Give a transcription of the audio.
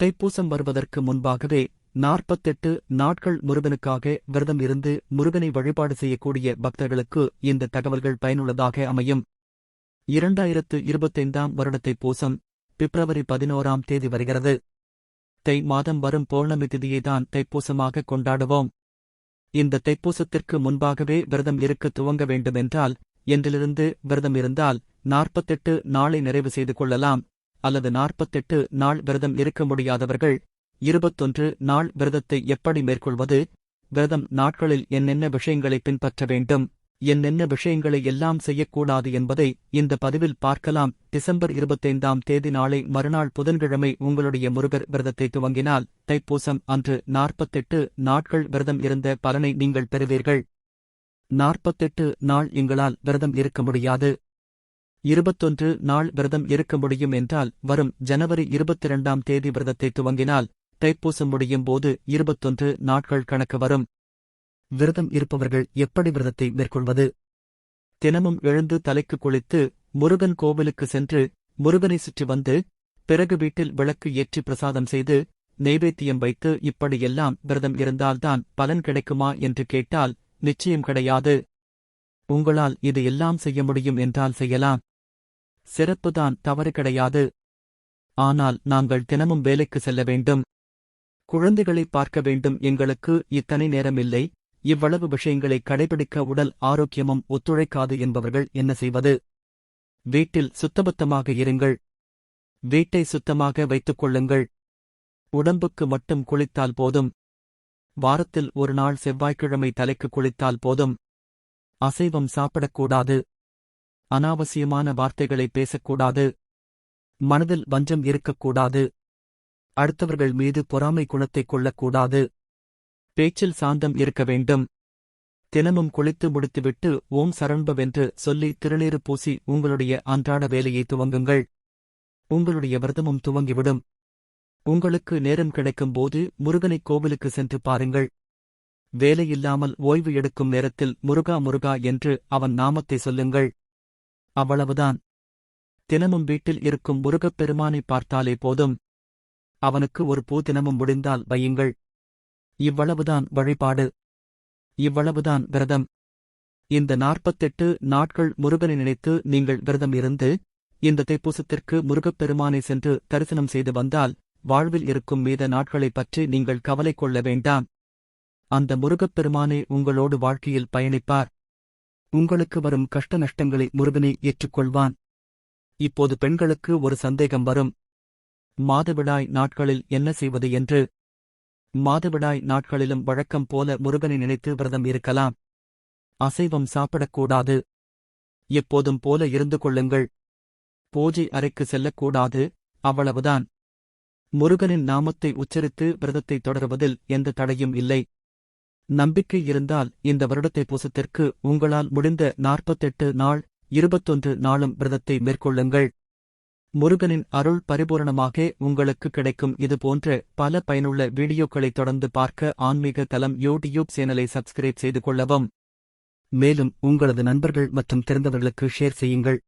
தைப்பூசம் வருவதற்கு முன்பாகவே நாற்பத்தெட்டு நாட்கள் முருகனுக்காக விரதம் இருந்து முருகனை வழிபாடு செய்யக்கூடிய பக்தர்களுக்கு இந்த தகவல்கள் பயனுள்ளதாக அமையும். இரண்டாயிரத்து இருபத்தைந்தாம் வருடத்தை பூசம் பிப்ரவரி பதினோராம் தேதி வருகிறது. தை மாதம் வரும் பௌர்ணமி திதியைதான் தைப்பூசமாக கொண்டாடுவோம். இந்த தைப்பூசத்திற்கு முன்பாகவே விரதம் இருக்க துவங்க வேண்டுமென்றால் என்றிலிருந்து விரதம் இருந்தால் நாற்பத்தெட்டு நாளை நிறைவு செய்து கொள்ளலாம். அல்லது நாற்பத்தெட்டு நாள் விரதம் இருக்க முடியாதவர்கள் இருபத்தொன்று நாள் விரதத்தை எப்படி மேற்கொள்வது விரதம் நாட்களில் என்னென்ன விஷயங்களை பின்பற்ற வேண்டும் என்னென்ன விஷயங்களை எல்லாம் செய்யக்கூடாது என்பதை இந்த பதிவில் பார்க்கலாம். டிசம்பர் இருபத்தைந்தாம் தேதி நாளை மறுநாள் புதன்கிழமை உங்களுடைய முருகர் விரதத்தை துவங்கினால் தைப்பூசம் அன்று நாற்பத்தெட்டு நாட்கள் விரதம் இருந்த பலனை நீங்கள் பெறுவீர்கள். நாற்பத்தெட்டு நாள் எங்களால் விரதம் இருக்க முடியாது. இருபத்தொன்று நாள் விரதம் இருக்க முடியும் என்றால் வரும் ஜனவரி இருபத்திரண்டாம் தேதி விரதத்தை துவங்கினால் தைப்பூசம் முடியும் போது இருபத்தொன்று நாட்கள் கணக்கு வரும். விரதம் இருப்பவர்கள் எப்படி விரதத்தை மேற்கொள்வது? தினமும் எழுந்து தலைக்கு குளித்து முருகன் கோவிலுக்கு சென்று முருகனை சுற்றி வந்து பிறகு வீட்டில் விளக்கு ஏற்றி பிரசாதம் செய்து நெய்வேத்தியம் வைத்து இப்படியெல்லாம் விரதம் இருந்தால்தான் பலன் கிடைக்குமா என்று கேட்டால் நிச்சயம் கிடையாது. உங்களால் இது எல்லாம் செய்ய முடியும் என்றால் செய்யலாம். சிறப்புதான் தவறு கிடையாது. ஆனால் நாங்கள் தினமும் வேலைக்கு செல்ல வேண்டும். குழந்தைகளை பார்க்க வேண்டும். எங்களுக்கு இத்தனை நேரமில்லை. இவ்வளவு விஷயங்களை கடைபிடிக்க உடல் ஆரோக்கியமும் ஒத்துழைக்காது என்பவர்கள் என்ன செய்வது? வீட்டில் சுத்தபத்தமாக இருங்கள். வீட்டை சுத்தமாக வைத்துக் கொள்ளுங்கள். உடம்புக்கு மட்டும் குளித்தால் போதும். வாரத்தில் ஒரு நாள் செவ்வாய்க்கிழமை தலைக்கு குளித்தால் போதும். அசைவம் சாப்பிடக்கூடாது. அனாவசியமான வார்த்தைகளை பேசக்கூடாது. மனதில் வஞ்சம் இருக்கக்கூடாது. அடுத்தவர்கள் மீது பொறாமை குணத்தை கொள்ளக்கூடாது. பேச்சில் சாந்தம் இருக்க வேண்டும். தினமும் குளித்து முடித்துவிட்டு ஓம் சரண்பவென்று சொல்லி திருநீறு பூசி உங்களுடைய அன்றாட வேலையை துவங்குங்கள். உங்களுடைய விரதமும் துவங்கிவிடும். உங்களுக்கு நேரம் கிடைக்கும் போது முருகனை கோவிலுக்கு சென்று பாருங்கள். வேலையில்லாமல் ஓய்வு எடுக்கும் நேரத்தில் முருகா முருகா என்று அவன் நாமத்தை சொல்லுங்கள். அவ்வளவுதான். தினமும் வீட்டில் இருக்கும் முருகப்பெருமானை பார்த்தாலே போதும். அவனுக்கு ஒரு பூ தினமும் முடிந்தால் வையுங்கள். இவ்வளவுதான் வழிபாடு. இவ்வளவுதான் விரதம். இந்த நாற்பத்தெட்டு நாட்கள் முருகனை நினைத்து நீங்கள் விரதம் இருந்து இந்த தைப்பூசத்திற்கு முருகப் பெருமானை சென்று தரிசனம் செய்து வந்தால் வாழ்வில் இருக்கும் மீத நாட்களைப் பற்றி நீங்கள் கவலை கொள்ள வேண்டாம். அந்த முருகப் பெருமானே உங்களோடு வாழ்க்கையில் பயணிப்பார். உங்களுக்கு வரும் கஷ்ட நஷ்டங்களை முருகனை ஏற்றுக்கொள்வான். இப்போது பெண்களுக்கு ஒரு சந்தேகம் வரும். மாதவிடாய் நாட்களில் என்ன செய்வது என்று? மாதவிடாய் நாட்களிலும் வழக்கம் போல முருகனை நினைத்து விரதம் இருக்கலாம். அசைவம் சாப்பிடக்கூடாது. எப்போதும் போல இருந்து கொள்ளுங்கள். பூஜை அறைக்கு செல்லக்கூடாது அவ்வளவுதான். முருகனின் நாமத்தை உச்சரித்து விரதத்தை தொடருவதில் எந்த தடையும் இல்லை. நம்பிக்கை இருந்தால் இந்த வருடத்தை பூசத்திற்கு உங்களால் முடிந்த நாற்பத்தெட்டு நாள் இருபத்தொன்று நாளும் விரதத்தை மேற்கொள்ளுங்கள். முருகனின் அருள் பரிபூரணமாக உங்களுக்கு கிடைக்கும். இதுபோன்ற பல பயனுள்ள வீடியோக்களை தொடர்ந்து பார்க்க ஆன்மீக தலம் யூடியூப் சேனலை சப்ஸ்கிரைப் செய்து கொள்ளவும். மேலும் உங்களது நண்பர்கள் மற்றும் தெரிந்தவர்களுக்கு ஷேர் செய்யுங்கள்.